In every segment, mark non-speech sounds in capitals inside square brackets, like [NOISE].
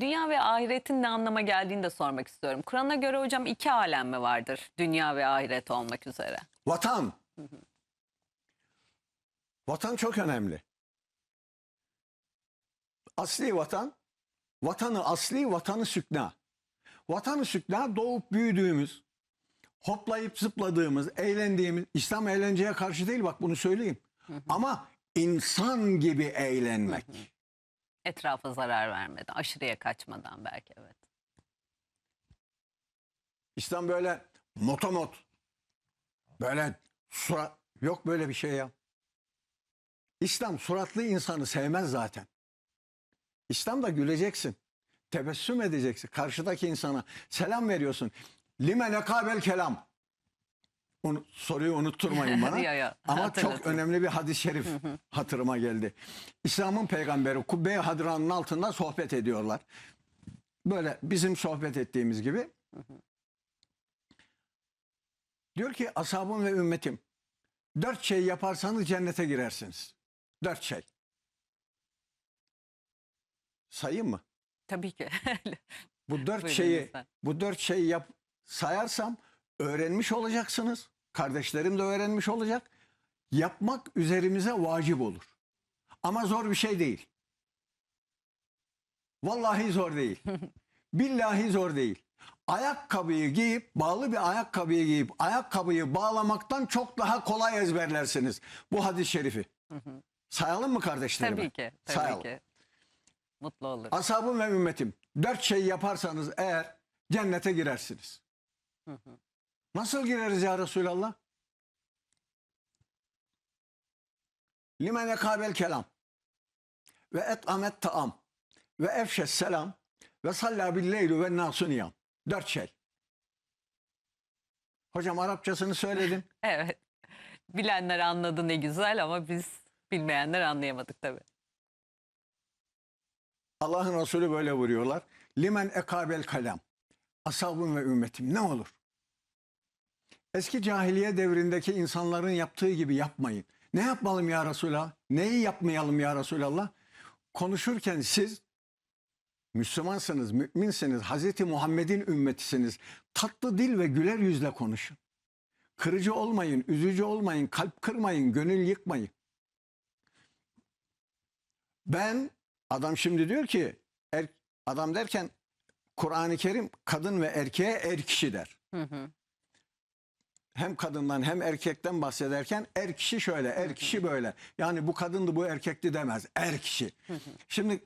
Dünya ve ahiretin ne anlama geldiğini de sormak istiyorum. Kur'an'a göre hocam iki alem mi vardır? Dünya ve ahiret olmak üzere. Vatan. Vatan çok önemli. Asli vatan, vatanı asli, vatanı sükna. Vatanı sükna doğup büyüdüğümüz, hoplayıp zıpladığımız, eğlendiğimiz, İslam eğlenceye karşı değil bak bunu söyleyeyim. Ama insan gibi eğlenmek. Etrafa zarar vermeden, aşırıya kaçmadan belki evet. İslam böyle motomot. Böyle surat yok böyle bir şey ya. İslam suratlı insanı sevmez zaten. İslam'da güleceksin. Tebessüm edeceksin. Karşıdaki insana selam veriyorsun. Lime nekabel kelam. Onu, soruyu unutturmayın bana. [LAUGHS] Ya, ya, Ama çok hatırlatın. önemli bir hadis-i şerif hatırıma geldi. İslam'ın peygamberi Kubbe-i Hadran'ın altında sohbet ediyorlar. Böyle bizim sohbet ettiğimiz gibi. Diyor ki ashabım ve ümmetim dört şey yaparsanız cennete girersiniz. Dört şey. Sayayım mı? Tabii ki. [LAUGHS] Bu dört Buyurun şeyi lütfen. bu dört şeyi yap sayarsam öğrenmiş olacaksınız. Kardeşlerim de öğrenmiş olacak. Yapmak üzerimize vacip olur. Ama zor bir şey değil. Vallahi zor değil. [LAUGHS] Billahi zor değil. Ayakkabıyı giyip bağlı bir ayakkabıyı giyip ayakkabıyı bağlamaktan çok daha kolay ezberlersiniz bu hadis-i şerifi. Sayalım mı kardeşlerime? tabii ki. Tabii Sayalım. ki. Mutlu olur. Ashabım ve ümmetim dört şey yaparsanız eğer cennete girersiniz. Nasıl gireriz ya Resulallah? Limen ekabel kelam ve et amet taam ve efşes selam ve salla billeylu ve nasu niyam. Dört şey. Hocam Arapçasını söyledin. [LAUGHS] Evet. Bilenler anladı ne güzel ama biz bilmeyenler anlayamadık tabii. Allah'ın Resulü böyle vuruyorlar. Limen ekabel kalam. Ashabım ve ümmetim ne olur? Eski cahiliye devrindeki insanların yaptığı gibi yapmayın. Ne yapmalım ya Resulallah? Neyi yapmayalım ya Resulallah? Konuşurken siz Müslümansınız, müminsiniz, Hazreti Muhammed'in ümmetisiniz. Tatlı dil ve güler yüzle konuşun. Kırıcı olmayın, üzücü olmayın, kalp kırmayın, gönül yıkmayın. Ben adam şimdi diyor ki er, adam derken Kur'an-ı Kerim kadın ve erkeğe er kişi der. Hı hı. Hem kadından hem erkekten bahsederken er kişi şöyle, er kişi böyle. Yani bu kadındı bu erkekti demez. Er kişi. Şimdi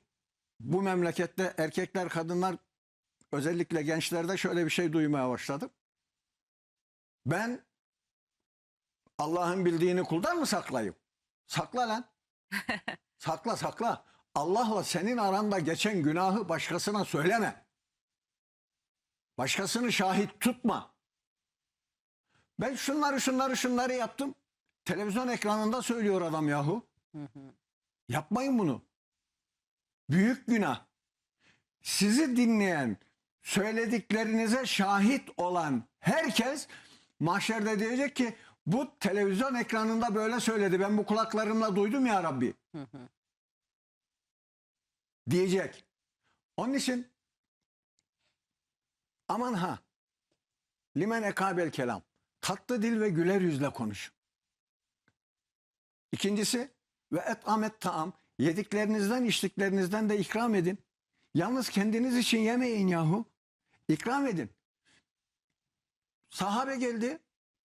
bu memlekette erkekler kadınlar özellikle gençlerde şöyle bir şey duymaya başladım. Ben Allah'ın bildiğini kuldan mı saklayayım? Sakla lan. [LAUGHS] sakla sakla. Allah'la senin aranda geçen günahı başkasına söyleme. Başkasını şahit tutma. Ben şunları şunları şunları yaptım. Televizyon ekranında söylüyor adam yahu. Yapmayın bunu. Büyük günah. Sizi dinleyen, söylediklerinize şahit olan herkes mahşerde diyecek ki bu televizyon ekranında böyle söyledi. Ben bu kulaklarımla duydum ya Rabbi. Diyecek. Onun için aman ha limen ekabel kelam. Tatlı dil ve güler yüzle konuş. İkincisi ve et amet taam. Yediklerinizden içtiklerinizden de ikram edin. Yalnız kendiniz için yemeyin yahu. İkram edin. Sahabe geldi.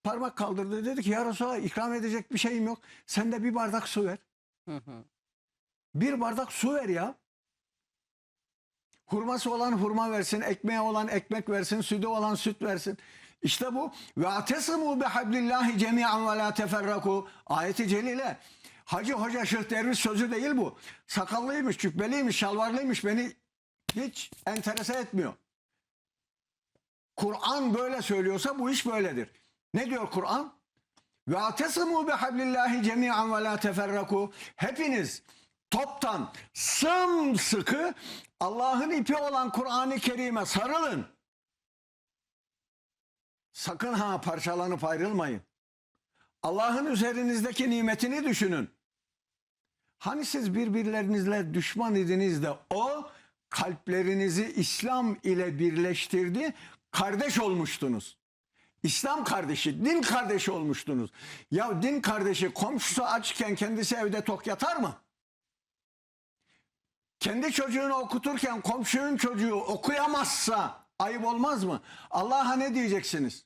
Parmak kaldırdı. Dedi ki ya Resulallah ikram edecek bir şeyim yok. Sen de bir bardak su ver. Hı hı. Bir bardak su ver ya. Hurması olan hurma versin, ekmeği olan ekmek versin, sütü olan süt versin. İşte bu. Ve atesimu bi hablillahi cemi'an ve la teferraku. Ayeti celile. Hacı hoca şeyh derviş sözü değil bu. Sakallıymış, cübbeliymiş, şalvarlıymış beni hiç enterese etmiyor. Kur'an böyle söylüyorsa bu iş böyledir. Ne diyor Kur'an? Ve atesimu bi hablillahi cemi'an ve la teferraku. Hepiniz toptan sımsıkı Allah'ın ipi olan Kur'an-ı Kerim'e sarılın. Sakın ha parçalanıp ayrılmayın. Allah'ın üzerinizdeki nimetini düşünün. Hani siz birbirlerinizle düşman idiniz de o kalplerinizi İslam ile birleştirdi. Kardeş olmuştunuz. İslam kardeşi, din kardeşi olmuştunuz. Ya din kardeşi komşusu açken kendisi evde tok yatar mı? Kendi çocuğunu okuturken komşunun çocuğu okuyamazsa ayıp olmaz mı? Allah'a ne diyeceksiniz?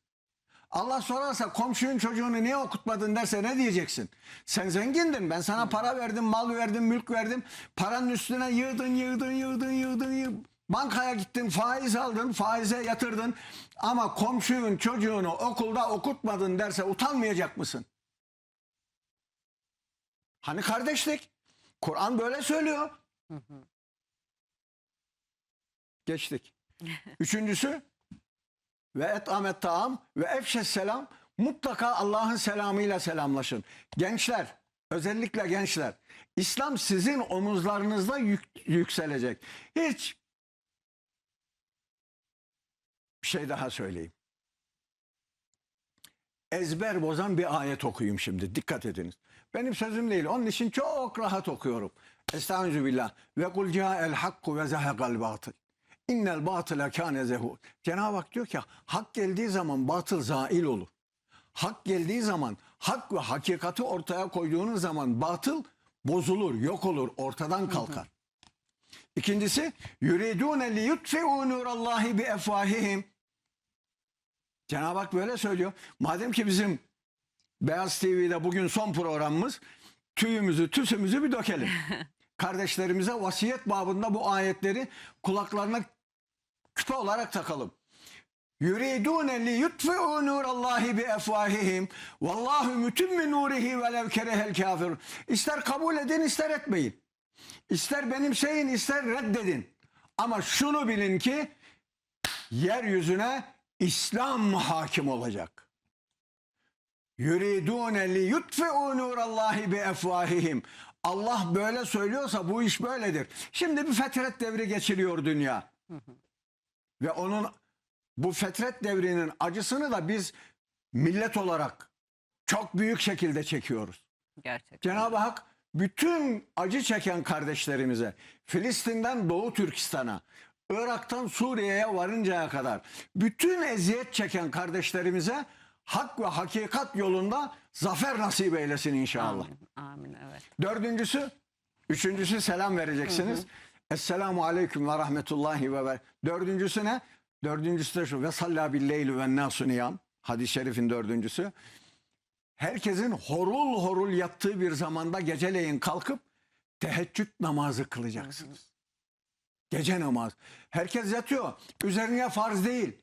Allah sorarsa komşunun çocuğunu niye okutmadın derse ne diyeceksin? Sen zengindin ben sana para verdim, mal verdim, mülk verdim. Paranın üstüne yığdın, yığdın, yığdın, yığdın, yığdın. Bankaya gittin, faiz aldın, faize yatırdın. Ama komşunun çocuğunu okulda okutmadın derse utanmayacak mısın? Hani kardeşlik? Kur'an böyle söylüyor. Geçtik. Üçüncüsü ve et amet taam ve efşes selam mutlaka Allah'ın selamıyla selamlaşın. Gençler özellikle gençler İslam sizin omuzlarınızda yük- yükselecek. Hiç bir şey daha söyleyeyim. Ezber bozan bir ayet okuyayım şimdi. Dikkat ediniz. Benim sözüm değil. Onun için çok rahat okuyorum. Estağfirullah. Ve kul ca'el hakku ve zahekal batıl. İnnel batıle kâne zehûr. Cenab-ı Hak diyor ki hak geldiği zaman batıl zail olur. Hak geldiği zaman hak ve hakikati ortaya koyduğunuz zaman batıl bozulur, yok olur, ortadan kalkar. İkincisi yuridune li yutfi'u nurallahi bi efvahihim. Cenab-ı Hak böyle söylüyor. Madem ki bizim Beyaz TV'de bugün son programımız tüyümüzü, tüsümüzü bir dökelim. [LAUGHS] Kardeşlerimize vasiyet babında bu ayetleri kulaklarına küpe olarak takalım. Yuridune li yutfi'u nurallahi bi efvahihim vallahu mutimmi nurihi ve lev kerehel kafirun. İster kabul edin ister etmeyin. İster benimseyin ister reddedin. Ama şunu bilin ki yeryüzüne İslam hakim olacak. Yuridune li yutfi'u nurallahi bi efvahihim. Allah böyle söylüyorsa bu iş böyledir. Şimdi bir fetret devri geçiriyor dünya. Ve onun bu fetret devrinin acısını da biz millet olarak çok büyük şekilde çekiyoruz. Gerçekten. Cenab-ı Hak bütün acı çeken kardeşlerimize Filistin'den Doğu Türkistan'a Irak'tan Suriye'ye varıncaya kadar bütün eziyet çeken kardeşlerimize hak ve hakikat yolunda zafer nasip eylesin inşallah. Amin. Amin evet. Dördüncüsü, üçüncüsü selam vereceksiniz. Esselamu aleyküm ve rahmetullahi ve ber. Dördüncüsü ne? Dördüncüsü de şu. Ve salla billeyli ve nasu niyam. Hadis-i şerifin dördüncüsü. Herkesin horul horul yattığı bir zamanda geceleyin kalkıp teheccüd namazı kılacaksınız. Gece namaz. Herkes yatıyor. Üzerine farz değil.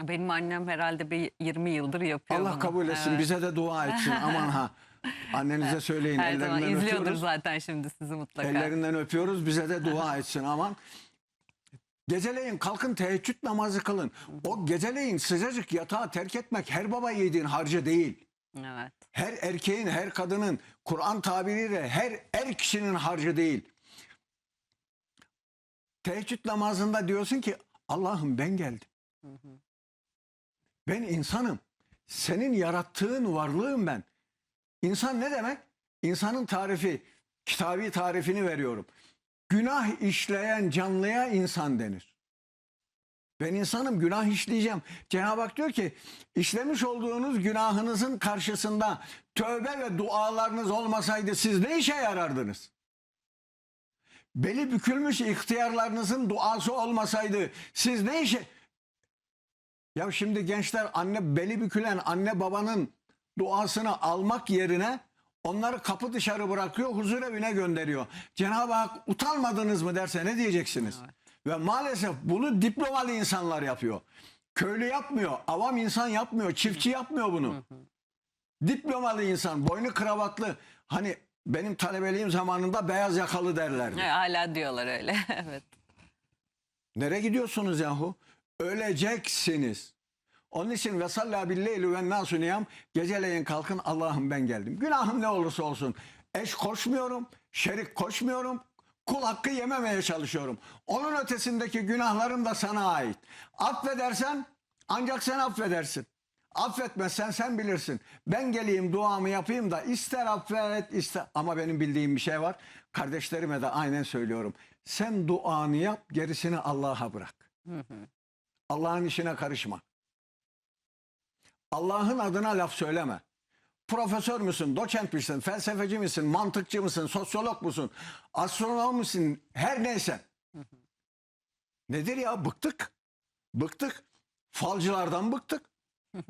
Benim annem herhalde bir 20 yıldır yapıyor Allah bunu. kabul etsin. Evet. Bize de dua etsin. Aman ha. [LAUGHS] Annenize söyleyin. Her zaman izliyordur öpüyoruz. zaten şimdi sizi mutlaka. Ellerinden öpüyoruz. Bize de dua [LAUGHS] etsin aman. Geceleyin kalkın teheccüd namazı kılın. O geceleyin sıcacık yatağı terk etmek her baba yiğidin harcı değil. Evet. Her erkeğin, her kadının, Kur'an tabiriyle her er kişinin harcı değil. Teheccüd namazında diyorsun ki Allah'ım ben geldim. Ben insanım. Senin yarattığın varlığım ben. İnsan ne demek? İnsanın tarifi, kitabi tarifini veriyorum. Günah işleyen canlıya insan denir. Ben insanım günah işleyeceğim. Cenab-ı Hak diyor ki işlemiş olduğunuz günahınızın karşısında tövbe ve dualarınız olmasaydı siz ne işe yarardınız? Beli bükülmüş ihtiyarlarınızın duası olmasaydı siz ne işe... Ya şimdi gençler anne beli bükülen anne babanın duasını almak yerine onları kapı dışarı bırakıyor, huzur evine gönderiyor. Cenab-ı Hak utanmadınız mı derse ne diyeceksiniz? Ve maalesef bunu diplomalı insanlar yapıyor. Köylü yapmıyor, avam insan yapmıyor, çiftçi yapmıyor bunu. Diplomalı insan, boynu kravatlı. Hani benim talebeliğim zamanında beyaz yakalı derlerdi. Evet, Hala diyorlar öyle. [LAUGHS] evet. Nereye gidiyorsunuz yahu? Öleceksiniz. Onun için ve salla billeyli ve nasu niyam geceleyin kalkın Allah'ım ben geldim. Günahım ne olursa olsun. Eş koşmuyorum, şerik koşmuyorum. Kul hakkı yememeye çalışıyorum. Onun ötesindeki günahlarım da sana ait. Affedersen ancak sen affedersin. Affetmezsen sen bilirsin. Ben geleyim duamı yapayım da ister affet ister ama benim bildiğim bir şey var. Kardeşlerime de aynen söylüyorum. Sen duanı yap gerisini Allah'a bırak. Allah'ın işine karışma. Allah'ın adına laf söyleme. Profesör müsün, doçent misin, felsefeci misin, mantıkçı mısın, sosyolog musun, astronom musun, her neyse. Nedir ya bıktık. Bıktık. Falcılardan bıktık. [LAUGHS]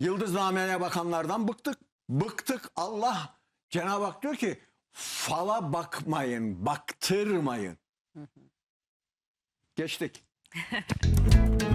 Yıldıznameye bakanlardan bıktık. Bıktık. Allah Cenab-ı Hak diyor ki fala bakmayın, baktırmayın. Geçtik. [LAUGHS]